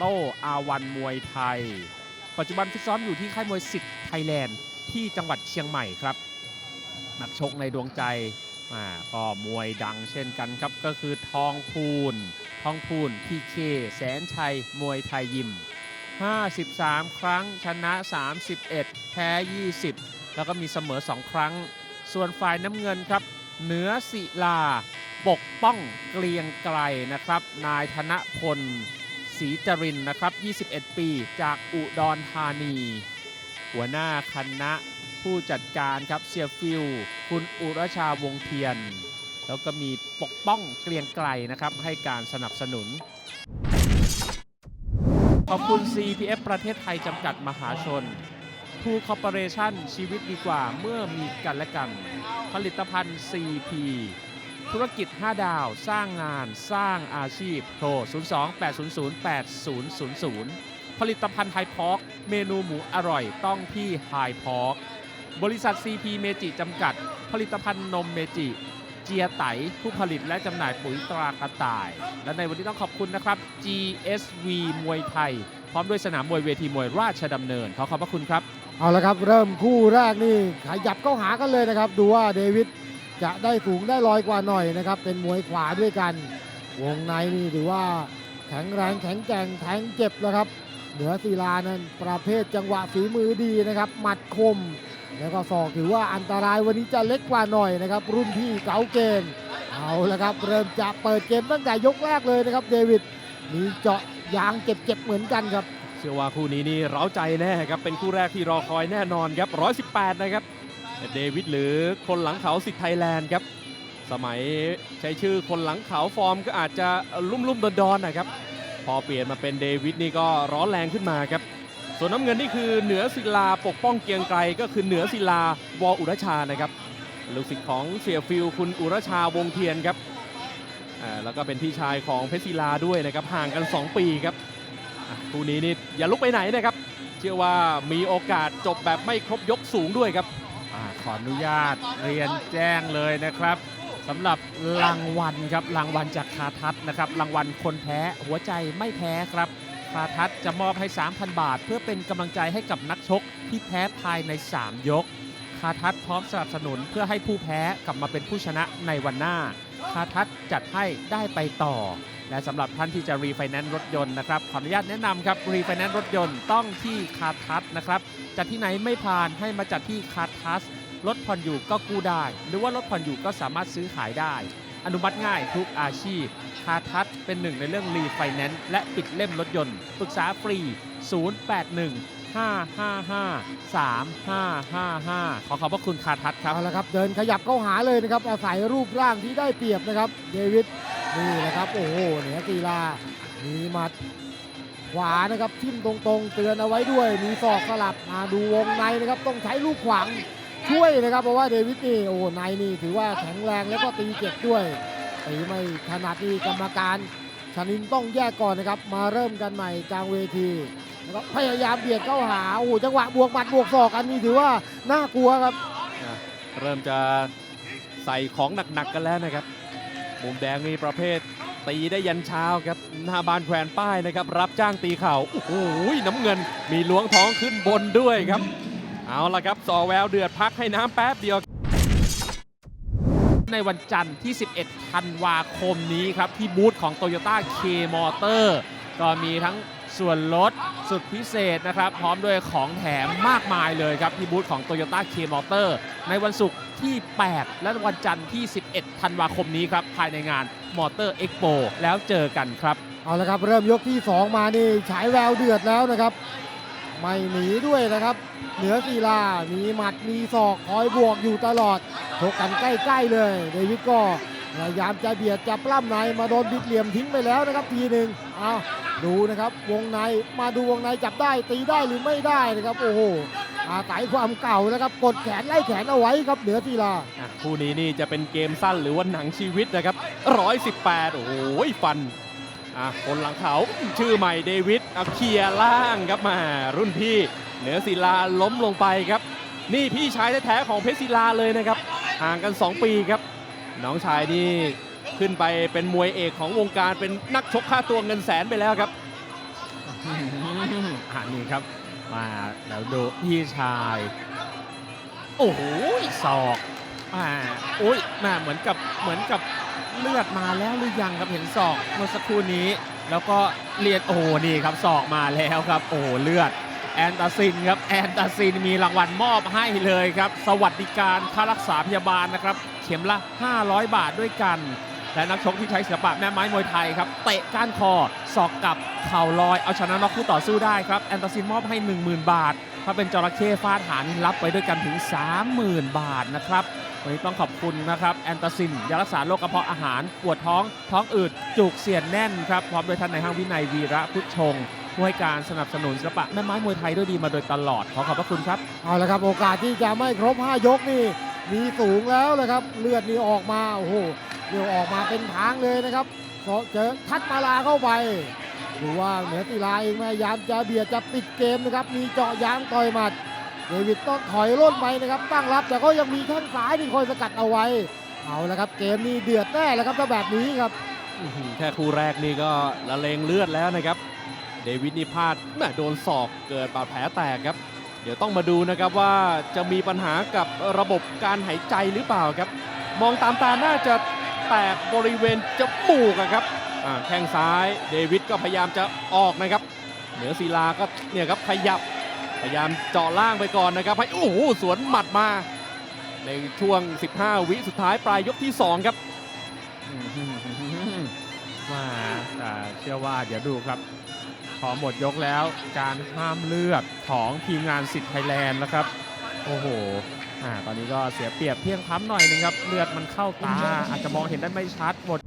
โต้อาวันมวยไทย ปัจจุบันฟิตซ้อมอยู่ที่ค่ายมวยสิทธิ์ไทยแลนด์ที่จังหวัดเชียงใหม่ครับ นักชกในดวงใจอ่าก็มวยดังเช่นกันครับ ก็คือทองพูน ทองพูนพีเคแสนชัย มวยไทยยิม 53 ครั้งชนะ 31 แพ้ 20 แล้วก็มีเสมอ 2 ครั้ง ส่วนฝ่ายน้ำเงินครับเหนือศิลา ปกป้องเกลียงไกลนะครับ นายธนพล ศรีจรินนะครับ 21 ปีจากอุดรธานี หัวหน้าคณะผู้จัดการครับเสียฟิลคุณอุรชาวงเทียน แล้วก็มีปกป้องเกลียงไกลนะครับ ให้การสนับสนุน ขอบคุณ CPF ประเทศไทยจำกัดมหาชนทูคอร์ปอเรชั่นชีวิตดีกว่าเมื่อมีกันและกัน ผลิตภัณฑ์ CP ธุรกิจ 5 ดาว สร้างงาน สร้างอาชีพ โทร 02-800-8000 ผลิตภัณฑ์ไฮพอกเมนูหมูอร่อยต้องที่ไฮพอกบริษัท CP เมจิจำกัด ผลิตภัณฑ์นมเมจิ เจียไต ผู้ผลิตและจำหน่ายปุ๋ยตรากระต่าย และในวันนี้ต้องขอบคุณนะครับ GSV มวยไทย พร้อมด้วยสนามมวยเวทีมวยราชดำเนิน ขอขอบพระคุณครับ เอาละครับ เริ่มคู่แรกนี่ขยับเข้าหากันเลยนะครับ ดูว่าเดวิด จะได้สูงได้ลอยกว่าหน่อยนะครับ เป็นมวยขวาด้วยกัน วงในนี่ถือว่าแข็งแรงแข็งแกร่งแทงเจ็บแล้วครับ เหนือศิลานั้นประเภทจังหวะฝีมือดีนะครับ หมัดคม แล้วก็ศอกถือว่าอันตรายวันนี้จะเล็กกว่าหน่อยนะครับ รุ่นพี่เก๋าเกมเอาละครับ เริ่มจะเปิดเกมตั้งแต่ยกแรกเลยนะครับ เดวิดมีเจาะยางเจ็บๆเหมือนกันครับเชื่อว่าคู่นี้นี่เร้าใจแน่ครับเป็นคู่แรกที่รอคอยแน่นอนครับ118 นะครับ เดวิดหรือคนหลังเขาสิทธิ์ไทยแลนด์ครับสมัยใช้ชื่อคนหลังเขาฟอร์มก็อาจจะลุ่มๆดอนๆนนะครับ พอเปลี่ยนมาเป็นเดวิดนี่ก็ร้อนแรงขึ้นมาครับ ส่วนน้ำเงินนี่คือเหนือศิลาปกป้องเกียงไกรก็คือเหนือศิลาวออุรชานะครับลูกศิษย์ของเสียฟิลคุณอุรชาวงเทียนครับแล้วก็เป็นพี่ชายของเพชรศิลาด้วยนะครับห่างกัน 2 ปีครับคู่นี้นี่อย่าลุกไปไหนนะครับ เชื่อว่ามีโอกาสจบแบบไม่ครบยกสูงด้วยครับ ขออนุญาตเรียนแจ้งเลยนะครับสำหรับรางวัลครับรางวัลจากคาทัศน์นะครับรางวัลคนแพ้หัวใจไม่แพ้ครับคาทัศน์จะมอบให้ 3,000 บาท เพื่อเป็นกำลังใจให้กับนักชกที่แพ้ภายใน 3 ยกคาทัศน์พร้อมสนับสนุนเพื่อให้ผู้แพ้กลับมาเป็นผู้ชนะในวันหน้าคาทัศน์จัดให้ได้ไปต่อ และสำหรับท่านที่จะรีไฟแนนซ์รถยนต์นะครับขออนุญาตแนะนำครับรีไฟแนนซ์รถยนต์ต้องที่คาทัศน์นะครับจัดที่ไหนไม่ผ่านให้มาจัดที่คาทัสรถผ่อนอยู่ก็กู้ได้ หรือว่ารถผ่อนอยู่ก็สามารถซื้อขายได้ อนุมัติง่ายทุกอาชีพคาทัสเป็นหนึ่งในเรื่องรีไฟแนนซ์และปิดเล่มรถยนต์ปรึกษาฟรี 081-555-3555 ขอขอบพระคุณคาทัสครับ เอาละครับ เดินขยับเข้าหาเลยนะครับ อาศัยรูปร่างที่ได้เปรียบนะครับ เดวิด นี่แหละครับ โอ้โหเหนือกีฬามีหมัดขวานะครับทิ่มตรงๆ เตือนเอาไว้ด้วย มีศอกสลับมาดูวงในนะครับ ต้องใช้ลูกขวางช่วยนะครับเพราะว่าเดวิดนี่โอ้ในนี่ถือว่าแข็งแรงแล้วก็ตีเจ็บด้วยตีไม่ถนัดนี่กรรมการชนินต้องแยกก่อนนะครับ มาเริ่มกันใหม่กลางเวทีแล้วก็พยายามเบียดเข้าหาโอ้จังหวะบวกหมัดบวกศอกอันนี้ถือว่าน่ากลัวครับ เริ่มจะใส่ของหนักๆกันแล้วนะครับ มุมแดงนี่ประเภท ตีได้ยันเช้าครับหน้าบานแขวนป้ายนะครับ รับจ้างตีเข่าโอ้โหน้ำเงินมีล้วงท้องขึ้นบนด้วยครับ เอาละครับสอแววเดือดพักให้น้ำแป๊บเดียว ในวันจันทร์ที่ 11 ธันวาคมนี้ครับ ที่บูธของ Toyota K Motor ก็มีทั้งส่วนลดสุดพิเศษนะครับ พร้อมด้วยของแถมมากมายเลยครับ ที่บูธของ Toyota K Motor ในวันศุกร์ ที่ 8 และวันจันทร์ที่ 11 ธันวาคมนี้ครับ ภายในงาน Motor Expo แล้วเจอกันครับ เอาละครับ เริ่มยกที่ 2 มานี่ฉายแววเดือดแล้วนะครับ ไม่หนีด้วยนะครับ เหนือศิลา มีหมัดมีศอกคอยบวกอยู่ตลอดชกกันใกล้ๆเลย เดวิดก็พยายามจะเบียดจะปล้ำในมาโดนบิดเหลี่ยมทิ้งไปแล้วนะครับทีหนึ่งเอาดูนะครับวงในมาดูวงในจับได้ตีได้หรือไม่ได้นะครับ โอ้โห อาศัยความเก่านะครับกดแขนไล่แขนเอาไว้ครับเหนือศิลาอะคู่นี้นี่จะเป็นเกมสั้นหรือว่าหนังชีวิตนะครับ118 โอ้โหฟันอะคนหลังเขาชื่อใหม่เดวิดเอาเคลียร์ล่างครับมารุ่นพี่ เหนือศิลาล้มลงไปครับ นี่พี่ชายแท้ๆของเพชรศิลาเลยนะครับห่างกัน 2 ปีครับ น้องชายนี่ขึ้นไปเป็นมวยเอกของวงการเป็นนักชกค่าตัวเงินแสนไปแล้วครับ อ่านี่ครับ มาแล้วดูพี่ชาย โอ้โหศอกอ่าโอ้ยม่เหมือนกับเหมือนกับเลือดมาแล้วหรือยังครับเห็นศอกเมื่อสักครู่นี้ แล้วก็เรียนโอ้โหนี่ครับศอกมาแล้วครับ โอ้โหเลือดแอนตาซินครับแอนตาซินมีรางวัลมอบให้เลยครับ สวัสดิการค่ารักษาพยาบาลนะครับ เข็มละ 500 บาทด้วยกัน และนักชกที่ใช้ศิลปะแม่ไม้มวยไทยครับ เตะก้านคอศอกกับเข่าลอย เอาชนะน็อกคู่ต่อสู้ได้ครับ แอนตาซินมอบให้ 10,000 บาท ถ้าเป็นจระเข้ฟาดหานี่รับไปด้วยกันถึง 30,000 บาทนะครับวันนี้ต้องขอบคุณนะครับแอนตาซินยารักษาโรคกระเพาะอาหาร ปวดท้อง ท้องอืดจุกเสียดแน่นครับพร้อมโดยท่านในายห้างวินัยวีระพุทธชงผู้ให้การสนับสนุนศิลปะแม่ไม้มวยไทยด้วยดีมาโดยตลอดขอขอบพระคุณครับเอาละครับโอกาสที่จะไม่ครบ 5 ยกนี่มีสูงแล้วเลยครับ เลือดนี่ออกมาโอ้โห เลือดออกมาเป็นทางเลยนะครับเจอทัดมาลาเข้าไปดูว่าเหนือตีลาเองพยายามจะเบียดจะปิดเกมนะครับ มีเจาะยางต่อยหมัด เดวิดต้องถอยร่นไปนะครับ ตั้งรับแต่ก็ยังมีแข้งซ้ายที่คอยสกัดเอาไว้ เอาละครับ เกมนี้เดือดแน่แล้วครับถ้าแบบนี้ครับ แค่คู่แรกนี่ก็ละเลงเลือดแล้วนะครับ เดวิดนี่พลาดแม่โดนศอกเกิดบาดแผลแตกครับ เดี๋ยวต้องมาดูนะครับว่าจะมีปัญหากับระบบการหายใจหรือเปล่าครับ มองตามตาน่าจะ แตกบริเวณจมูกอะครับแข้งซ้ายเดวิดก็พยายามจะออกนะครับ เหนือศิลาก็เนี่ยครับขยับพยายามเจาะล่างไปก่อนนะครับให้โอ้โหสวนหมัดมา ในช่วง 15 วิสุดท้ายปลายยกที่ 2 ครับมาแต่เชื่อว่าเดี๋ยวดูครับพอหมดยกแล้วการห้ามเลือดของทีมงานสิทธิ์ไทยแลนด์นะครับ โอ้โหอ่าตอนนี้ก็เสียเปรียบเพียงพ้ำหน่อยนึงครับ เลือดมันเข้าตา อาจจะมองเห็นได้ไม่ชัดหมด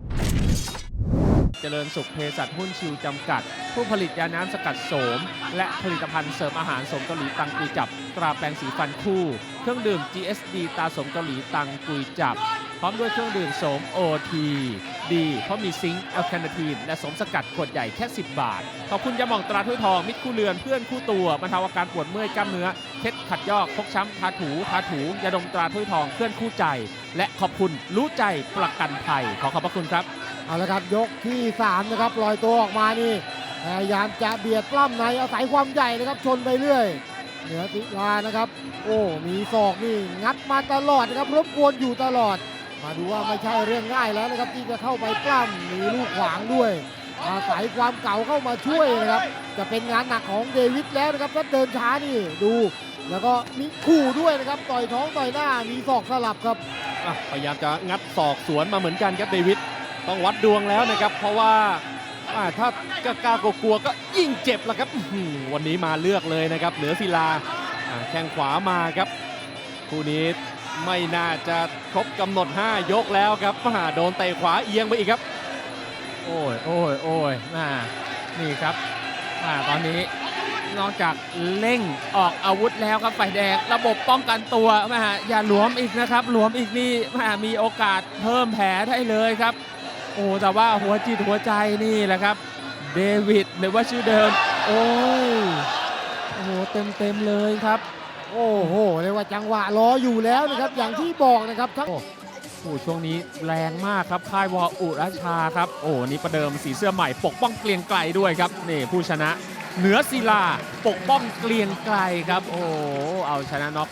เจริญสุขเภสัชหุ้นชิวจำกัด ผู้ผลิตยาน้ำสกัดโสม และผลิตภัณฑ์เสริมอาหารสมเกาหลีตังกุยจับ ตราแปรงสีฟันคู่ เครื่องดื่ม GSD ตาสมเกาหลีตังกุยจับ พร้อมด้วยเครื่องดื่มโสม OT ดีเพราะมีซิงค์แอลคาเนทีนและสมสกัดขวดใหญ่แค่ 10 บาท ขอบคุณยาหม่องตราถ้วยทองมิตรคู่เรือนเพื่อนคู่ตัวบรรเทาอาการปวดเมื่อยกล้ามเนื้อเคล็ดขัดยอกพกช้ำทาถูทาถูยาดมตราถ้วยทองเพื่อนคู่ใจ และขอบคุณรู้ใจประกันภัยขอขอบพระคุณครับเอาละครับยกที่3นะครับลอยตัวออกมานี่พยายามจะเบียดปล้ำในอาศัยความใหญ่นะครับชนไปเรื่อยเหนือติลานะครับ โอ้มีศอกนี่งัดมาตลอดนะครับรบกวนอยู่ตลอด มาดูว่าไม่ใช่เรื่องง่ายแล้วนะครับที่จะเข้าไปปล้ำมีลูกขวางด้วย อาศัยความเก่าเข้ามาช่วยนะครับ จะเป็นงานหนักของเดวิดแล้วนะครับถ้าเดินช้านี่ดู แล้วก็มีขู่ด้วยนะครับต่อยท้องต่อยหน้ามีศอกสลับครับอะพยายามจะงัดศอกสวนมาเหมือนกันครับเดวิดต้องวัดดวงแล้วนะครับ เพราะว่าอ่าถ้ากล้ากลัวก็ยิ่งเจ็บละครับอื้อหือวันนี้มาเลือกเลยนะครับ เหนือศิลาอ่าแข้งขวามาครับคู่นี้ ไม่น่าจะครบกำหนด 5 ยกแล้วครับมาโดนเตะขวาเอียงไปอีกครับ โอ้ยโอ้ยโอ้ยน่านี่ครับอ่าตอนนี้นอกจากเร่งออกอาวุธแล้วครับฝ่ายแดงระบบป้องกันตัวมาอย่าหลวมอีกนะครับ หลวมอีกนี่มามีโอกาสเพิ่มแผลได้เลยครับ โอ้แต่ว่าหัวจิตหัวใจนี่แหละครับ เดวิดหรือว่าชื่อเดิม โอ้ยโอ้โหเต็มเต็มเลยครับ โอ้โหเรียกว่าจังหวะรออยู่แล้วนะครับ อย่างที่บอกนะครับทั้งโอ้ช่วงนี้แรงมากครับค่ายวออุราชาครับ โอ้นี่ประเดิมสีเสื้อใหม่ปกป้องเกลียงไกลด้วยครับนี่ผู้ชนะเหนือศิลาปกป้องเกลียงไกลครับ โอ้เอาชนะน็อก